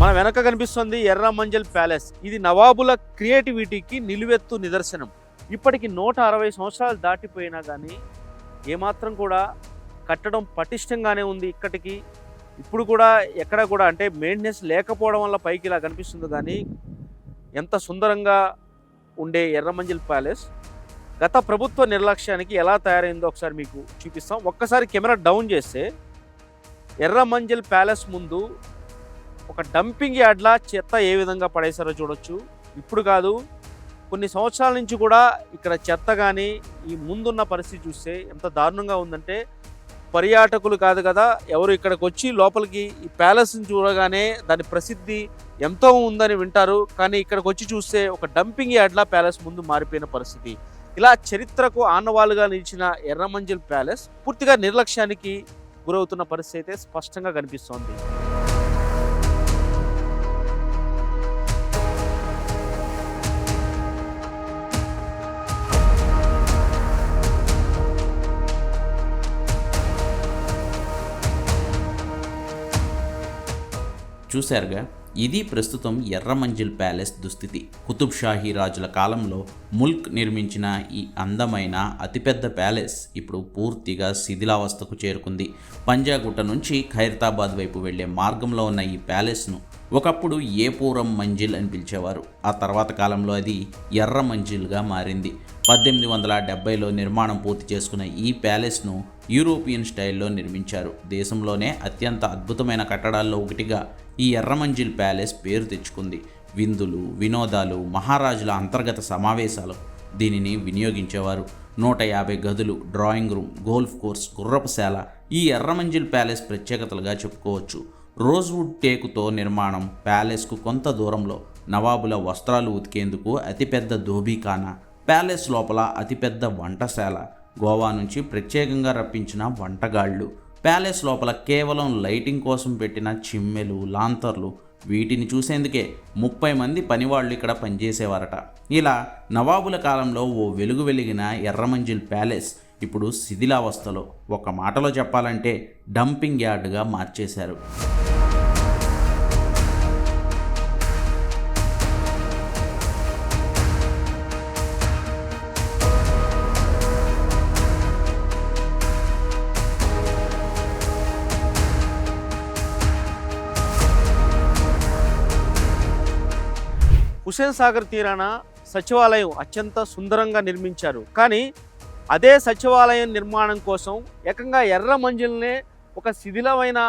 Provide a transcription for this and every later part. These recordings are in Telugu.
మన వెనక కనిపిస్తుంది ఎర్ర మంజల్ ప్యాలెస్. ఇది నవాబుల క్రియేటివిటీకి నిలువెత్తు నిదర్శనం. ఇప్పటికి నూట అరవై సంవత్సరాలు దాటిపోయినా కానీ ఏమాత్రం కూడా కట్టడం పటిష్టంగానే ఉంది ఇక్కడికి ఇప్పుడు కూడా ఎక్కడ కూడా అంటే మెయింటెనెన్స్ లేకపోవడం వల్ల పైకి ఇలా కనిపిస్తుంది కానీ ఎంత సుందరంగా ఉండే ఎర్రమంజిల్ ప్యాలెస్. గత ప్రభుత్వ నిర్లక్ష్యానికి ఎలా తయారైందో ఒకసారి మీకు చూపిస్తాం. ఒక్కసారి కెమెరా డౌన్ చేస్తే ఎర్రమంజిల్ ప్యాలెస్ ముందు ఒక డంపింగ్ యార్డ్లా చెత్త ఏ విధంగా పడేశారో చూడొచ్చు. ఇప్పుడు కాదు కొన్ని సంవత్సరాల నుంచి కూడా ఇక్కడ చెత్త కానీ ఈ ముందున్న పరిస్థితి చూస్తే ఎంత దారుణంగా ఉందంటే పర్యాటకులు కాదు కదా ఎవరు ఇక్కడికి వచ్చి లోపలికి ఈ ప్యాలెస్ని చూడగానే దాని ప్రసిద్ధి ఎంతో ఉందని వింటారు. కానీ ఇక్కడికి వచ్చి చూస్తే ఒక డంపింగ్ యార్డ్లా ప్యాలెస్ ముందు మారిపోయిన పరిస్థితి. ఇలా చరిత్రకు ఆనవాలుగా నిలిచిన ఎర్రమంజిల్ ప్యాలెస్ పూర్తిగా నిర్లక్ష్యానికి గురవుతున్న పరిస్థితి అయితే స్పష్టంగా కనిపిస్తోంది. చూశారుగా ఇది ప్రస్తుతం ఎర్రమంజిల్ ప్యాలెస్ దుస్థితి. కుతుబ్ షాహీ రాజుల కాలంలో ముల్క్ నిర్మించిన ఈ అందమైన అతిపెద్ద ప్యాలెస్ ఇప్పుడు పూర్తిగా శిథిలావస్థకు చేరుకుంది. పంజాగుట్ట నుంచి ఖైరతాబాద్ వైపు వెళ్ళే మార్గంలో ఉన్న ఈ ప్యాలెస్ను ఒకప్పుడు ఏపూరం మంజిల్ అని పిలిచేవారు. ఆ తర్వాత కాలంలో అది ఎర్ర మంజిల్గా మారింది. పద్దెనిమిది వందల డెబ్బైలో నిర్మాణం పూర్తి చేసుకున్న ఈ ప్యాలెస్ను యూరోపియన్ స్టైల్లో నిర్మించారు. దేశంలోనే అత్యంత అద్భుతమైన కట్టడాల్లో ఒకటిగా ఈ ఎర్రమంజిల్ ప్యాలెస్ పేరు తెచ్చుకుంది. విందులు వినోదాలు మహారాజుల అంతర్గత సమావేశాలు దీనిని వినియోగించేవారు. నూట యాభై గదులు డ్రాయింగ్ రూమ్ గోల్ఫ్ కోర్స్ గుర్రపుశాల ఈ ఎర్రమంజిల్ ప్యాలెస్ ప్రత్యేకతలుగా చెప్పుకోవచ్చు. రోజ్వుడ్ టేకుతో నిర్మాణం ప్యాలెస్కు కొంత దూరంలో నవాబుల వస్త్రాలు ఉతికేందుకు అతిపెద్ద దోబీఖానా ప్యాలెస్ లోపల అతిపెద్ద వంటశాల. గోవా నుంచి ప్రత్యేకంగా రప్పించిన వంటగాళ్ళు. ప్యాలెస్ లోపల కేవలం లైటింగ్ కోసం పెట్టిన చిమ్మెలు లాంతర్లు వీటిని చూసేందుకే ముప్పై మంది పనివాళ్ళు ఇక్కడ పనిచేసేవారట. ఇలా నవాబుల కాలంలో ఓ వెలుగు వెలిగిన ఎర్రమంజిల్ ప్యాలెస్ ఇప్పుడు శిథిలావస్థలో. ఒక మాటలో చెప్పాలంటే డంపింగ్ యార్డ్గా మార్చేశారు. హుసేన్ సాగర్ తీరాన సచివాలయం అత్యంత సుందరంగా నిర్మించారు. కానీ అదే సచివాలయం నిర్మాణం కోసం ఏకంగా ఎర్ర మంజిల్నే ఒక శిథిలమైన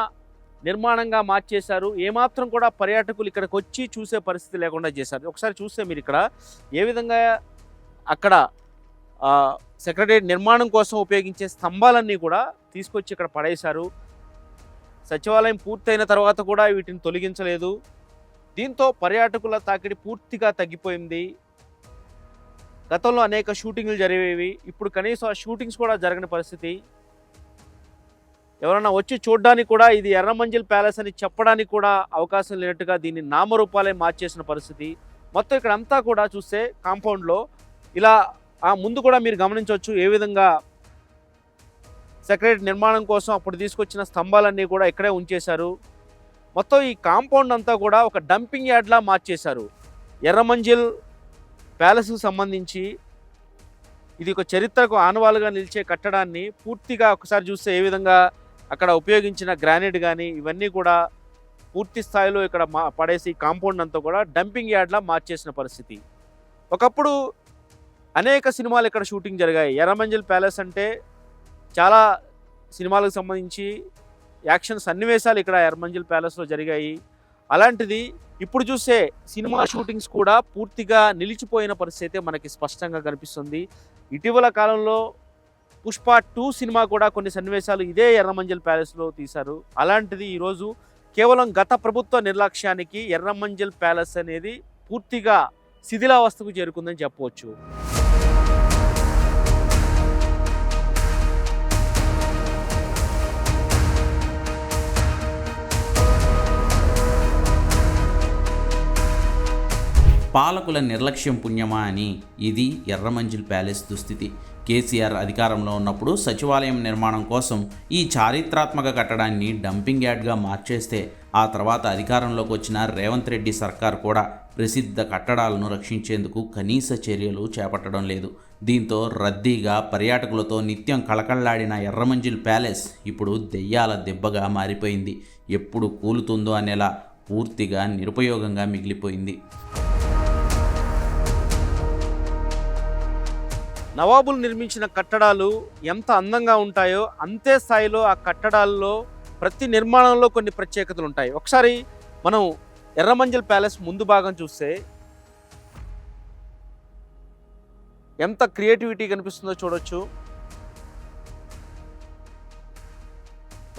నిర్మాణంగా మార్చేశారు. ఏమాత్రం కూడా పర్యాటకులు ఇక్కడికి వచ్చి చూసే పరిస్థితి లేకుండా చేశారు. ఒకసారి చూస్తే మీరు ఇక్కడ ఏ విధంగా అక్కడ సెక్రటరీ నిర్మాణం కోసం ఉపయోగించే స్తంభాలన్నీ కూడా తీసుకొచ్చి ఇక్కడ పడేశారు. సచివాలయం పూర్తయిన తర్వాత కూడా వీటిని తొలగించలేదు. దీంతో పర్యాటకుల తాకిడి పూర్తిగా తగ్గిపోయింది. గతంలో అనేక షూటింగ్లు జరిగేవి ఇప్పుడు కనీసం ఆ షూటింగ్స్ కూడా జరగని పరిస్థితి. ఎవరైనా వచ్చి చూడడానికి కూడా ఇది ఎర్రమంజిల్ ప్యాలెస్ అని చెప్పడానికి కూడా అవకాశం లేనట్టుగా దీన్ని నామరూపాలే మార్చేసిన పరిస్థితి. మొత్తం ఇక్కడ అంతా కూడా చూస్తే కాంపౌండ్లో ఇలా ఆ ముందు కూడా మీరు గమనించవచ్చు ఏ విధంగా సెక్రటరీ నిర్మాణం కోసం అప్పుడు తీసుకొచ్చిన స్తంభాలన్నీ కూడా ఇక్కడే ఉంచేశారు. మొత్తం ఈ కాంపౌండ్ అంతా కూడా ఒక డంపింగ్ యార్డ్లా మార్చేశారు. ఎర్రమంజిల్ ప్యాలెస్కు సంబంధించి ఇది ఒక చరిత్రకు ఆనవాలుగా నిలిచే కట్టడాన్ని పూర్తిగా ఒకసారి చూస్తే ఏ విధంగా అక్కడ ఉపయోగించిన గ్రానైట్ కానీ ఇవన్నీ కూడా పూర్తి స్థాయిలో ఇక్కడ మా పడేసి కాంపౌండ్ అంతా కూడా డంపింగ్ యార్డ్లా మార్చేసిన పరిస్థితి. ఒకప్పుడు అనేక సినిమాలు ఇక్కడ షూటింగ్ జరిగాయి. ఎర్రమంజిల్ ప్యాలెస్ అంటే చాలా సినిమాలకు సంబంధించి యాక్షన్ సన్నివేశాలు ఇక్కడ ఎర్రమంజిల్ ప్యాలెస్లో జరిగాయి. అలాంటిది ఇప్పుడు చూసే సినిమా షూటింగ్స్ కూడా పూర్తిగా నిలిచిపోయిన పరిస్థితి మనకి స్పష్టంగా కనిపిస్తుంది. ఇటీవల కాలంలో పుష్ప టూ సినిమా కూడా కొన్ని సన్నివేశాలు ఇదే ఎర్రమంజిల్ ప్యాలెస్లో తీశారు. అలాంటిది ఈరోజు కేవలం గత ప్రభుత్వ నిర్లక్ష్యానికి ఎర్రమంజిల్ ప్యాలెస్ అనేది పూర్తిగా శిథిలావస్థకు చేరుకుందని చెప్పవచ్చు. పాలకుల నిర్లక్ష్యం పుణ్యమా అని ఇది ఎర్రమంజిల్ ప్యాలెస్ దుస్థితి. కేసీఆర్ అధికారంలో ఉన్నప్పుడు సచివాలయం నిర్మాణం కోసం ఈ చారిత్రాత్మక కట్టడాన్ని డంపింగ్ యార్డ్గా మార్చేస్తే ఆ తర్వాత అధికారంలోకి వచ్చిన రేవంత్ రెడ్డి సర్కార్ కూడా ప్రసిద్ధ కట్టడాలను రక్షించేందుకు కనీస చర్యలు చేపట్టడం లేదు. దీంతో రద్దీగా పర్యాటకులతో నిత్యం కళకళ్ళాడిన ఎర్రమంజిల్ ప్యాలెస్ ఇప్పుడు దెయ్యాల దెబ్బగా మారిపోయింది. ఎప్పుడు కూలుతుందో అనేలా పూర్తిగా నిరుపయోగంగా మిగిలిపోయింది. నవాబులు నిర్మించిన కట్టడాలు ఎంత అందంగా ఉంటాయో అంతే స్థాయిలో ఆ కట్టడాల్లో ప్రతి నిర్మాణంలో కొన్ని ప్రత్యేకతలు ఉంటాయి. ఒకసారి మనం ఎర్రమంజల్ ప్యాలెస్ ముందు భాగం చూస్తే ఎంత క్రియేటివిటీ కనిపిస్తుందో చూడొచ్చు.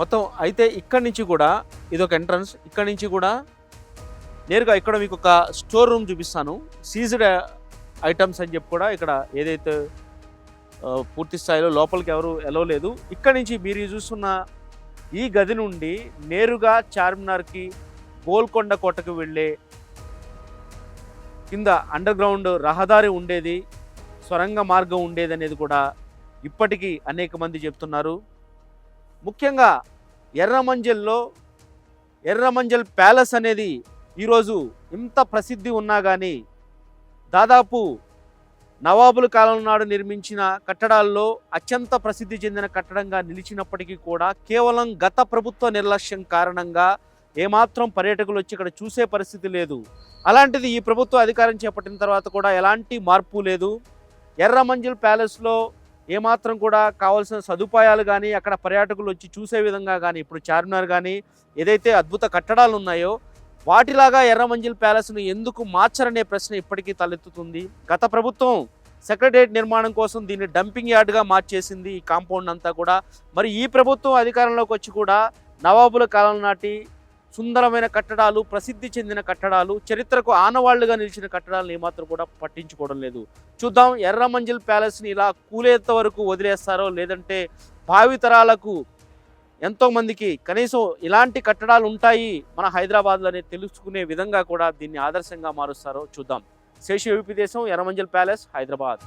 మొత్తం అయితే ఇక్కడి నుంచి కూడా ఇదొక ఎంట్రన్స్. ఇక్కడి నుంచి కూడా నేరుగా ఇక్కడ మీకు ఒక స్టోర్ రూమ్ చూపిస్తాను. సీజ్డ్ ఐటమ్స్ అని చెప్పి కూడా ఇక్కడ ఏదైతే పూర్తి స్థాయిలో లోపలికి ఎవరు ఎలవలేదు ఇక్కడి నుంచి మీరు చూస్తున్న ఈ గది నుండి నేరుగా చార్మినార్కి గోల్కొండ కోటకు వెళ్ళే కింద అండర్ గ్రౌండ్ రహదారి ఉండేది స్వరంగ మార్గం ఉండేది అనేది కూడా ఇప్పటికీ అనేక మంది చెప్తున్నారు. ముఖ్యంగా ఎర్రమంజల్లో ఎర్రమంజల్ ప్యాలెస్ అనేది ఈరోజు ఇంత ప్రసిద్ధి ఉన్నా కానీ దాదాపు నవాబుల కాలం నాడు నిర్మించిన కట్టడాల్లో అత్యంత ప్రసిద్ధి చెందిన కట్టడంగా నిలిచినప్పటికీ కూడా కేవలం గత ప్రభుత్వ నిర్లక్ష్యం కారణంగా ఏమాత్రం పర్యాటకులు వచ్చి ఇక్కడ చూసే పరిస్థితి లేదు. అలాంటిది ఈ ప్రభుత్వ అధికారం చేపట్టిన తర్వాత కూడా ఎలాంటి మార్పు లేదు. ఎర్రమంజిల్ ప్యాలెస్లో ఏమాత్రం కూడా కావాల్సిన సదుపాయాలు కానీ అక్కడ పర్యాటకులు వచ్చి చూసే విధంగా కానీ ఇప్పుడు చార్మినార్ కానీ ఏదైతే అద్భుత కట్టడాలు ఉన్నాయో వాటిలాగా ఎర్రమంజిల్ ప్యాలెస్ను ఎందుకు మార్చరనే ప్రశ్న ఇప్పటికీ తలెత్తుతుంది. గత ప్రభుత్వం సెక్రటరియట్ నిర్మాణం కోసం దీన్ని డంపింగ్ యార్డ్గా మార్చేసింది ఈ కాంపౌండ్ అంతా కూడా. మరి ఈ ప్రభుత్వం అధికారంలోకి వచ్చి కూడా నవాబుల కాలం నాటి సుందరమైన కట్టడాలు ప్రసిద్ధి చెందిన కట్టడాలు చరిత్రకు ఆనవాళ్ళుగా నిలిచిన కట్టడాలను ఏమాత్రం కూడా పట్టించుకోవడం లేదు. చూద్దాం ఎర్రమంజిల్ ప్యాలెస్ని ఇలా కూలేంత వరకు వదిలేస్తారో లేదంటే భావితరాలకు ఎంతో మందికి కనీసం ఇలాంటి కట్టడాలు ఉంటాయి మన హైదరాబాద్లోనే తెలుసుకునే విధంగా కూడా దీన్ని ఆదర్శంగా మారుస్తారో చూద్దాం. శేషు యూపీ దేశం ఎర్రమంజల్ ప్యాలెస్ హైదరాబాద్.